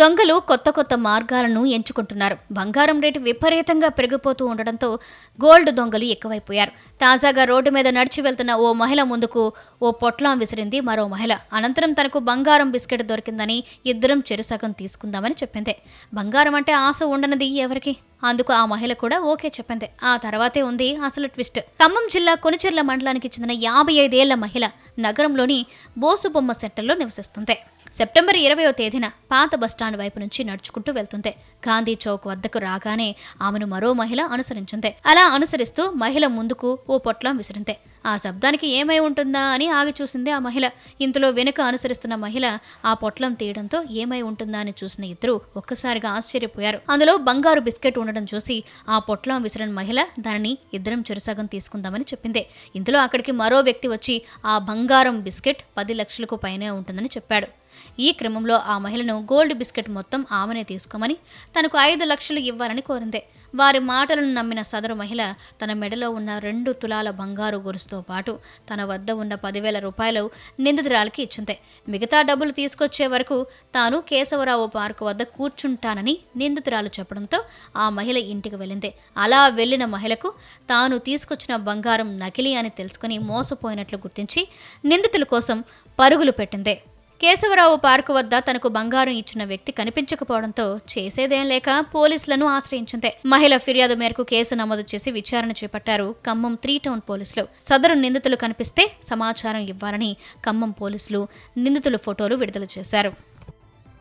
దొంగలు కొత్త కొత్త మార్గాలను ఎంచుకుంటున్నారు. బంగారం రేటు విపరీతంగా పెరిగిపోతూ ఉండడంతో గోల్డ్ దొంగలు ఎక్కువైపోయారు. తాజాగా రోడ్డు మీద నడిచి వెళ్తున్న ఓ మహిళ ముందుకు ఓ పొట్లం విసిరింది మరో మహిళ. అనంతరం తనకు బంగారం బిస్కెట్ దొరికిందని ఇద్దరం చెరుసగం తీసుకుందామని చెప్పింది. బంగారం అంటే ఆశ ఉండనిది ఎవరికి? అందుకు ఆ మహిళ కూడా ఓకే చెప్పింది. ఆ తర్వాతే ఉంది అసలు ట్విస్ట్. ఖమ్మం జిల్లా కొనుచెర్ల మండలానికి చెందిన యాభై ఐదేళ్ళ మహిళ నగరంలోని బోసుబొమ్మ సెంటర్లో నివసిస్తుంది. సెప్టెంబర్ ఇరవయో తేదీన పాత బస్టాండ్ వైపు నుంచి నడుచుకుంటూ వెళ్తుంది గాంధీ చౌక్ వద్దకు రాగానే ఆమెను మరో మహిళ అనుసరించింది. అలా అనుసరిస్తూ మహిళ ముందుకు ఓ పొట్లం విసిరింది. ఆ శబ్దానికి ఏమై ఉంటుందా అని ఆగి చూసింది ఆ మహిళ. ఇంతలో వెనుక అనుసరిస్తున్న మహిళ ఆ పొట్లం తీయడంతో ఏమై ఉంటుందా అని చూసిన ఇద్దరు ఒక్కసారిగా ఆశ్చర్యపోయారు. అందులో బంగారు బిస్కెట్ ఉండడం చూసి ఆ పొట్లం విసిరిన మహిళ దానిని ఇద్దరం చెరుసగం తీసుకుందామని చెప్పింది. ఇంతలో అక్కడికి మరో వ్యక్తి వచ్చి ఆ బంగారం బిస్కెట్ పది లక్షలకు పైనే ఉంటుందని చెప్పాడు. ఈ క్రమంలో ఆ మహిళను గోల్డ్ బిస్కెట్ మొత్తం ఆమెనే తీసుకోమని తనకు ఐదు లక్షలు ఇవ్వాలని కోరింది. వారి మాటలను నమ్మిన సదరు మహిళ తన మెడలో ఉన్న రెండు తులాల బంగారు గొలుసుతో పాటు తన వద్ద ఉన్న పదివేల రూపాయలు నిందితురాలకి ఇచ్చింది. మిగతా డబ్బులు తీసుకొచ్చే వరకు తాను కేశవరావు పార్కు వద్ద కూర్చుంటానని నిందితురాలు చెప్పడంతో ఆ మహిళ ఇంటికి వెళ్ళింది. అలా వెళ్ళిన మహిళకు తాను తీసుకొచ్చిన బంగారం నకిలీ అని తెలుసుకుని మోసపోయినట్లు గుర్తించి నిందితుల కోసం పరుగులు పెట్టింది. కేశవరావు పార్కు వద్ద తనకు బంగారం ఇచ్చిన వ్యక్తి కనిపించకపోవడంతో చేసేదేం లేక పోలీసులను ఆశ్రయించింది. మహిళ ఫిర్యాదు మేరకు కేసు నమోదు చేసి విచారణ చేపట్టారు ఖమ్మం త్రీ టౌన్ పోలీసులు. సదరు నిందితులు కనిపిస్తే సమాచారం ఇవ్వాలని ఖమ్మం పోలీసులు నిందితుల ఫోటోలు విడుదల చేశారు.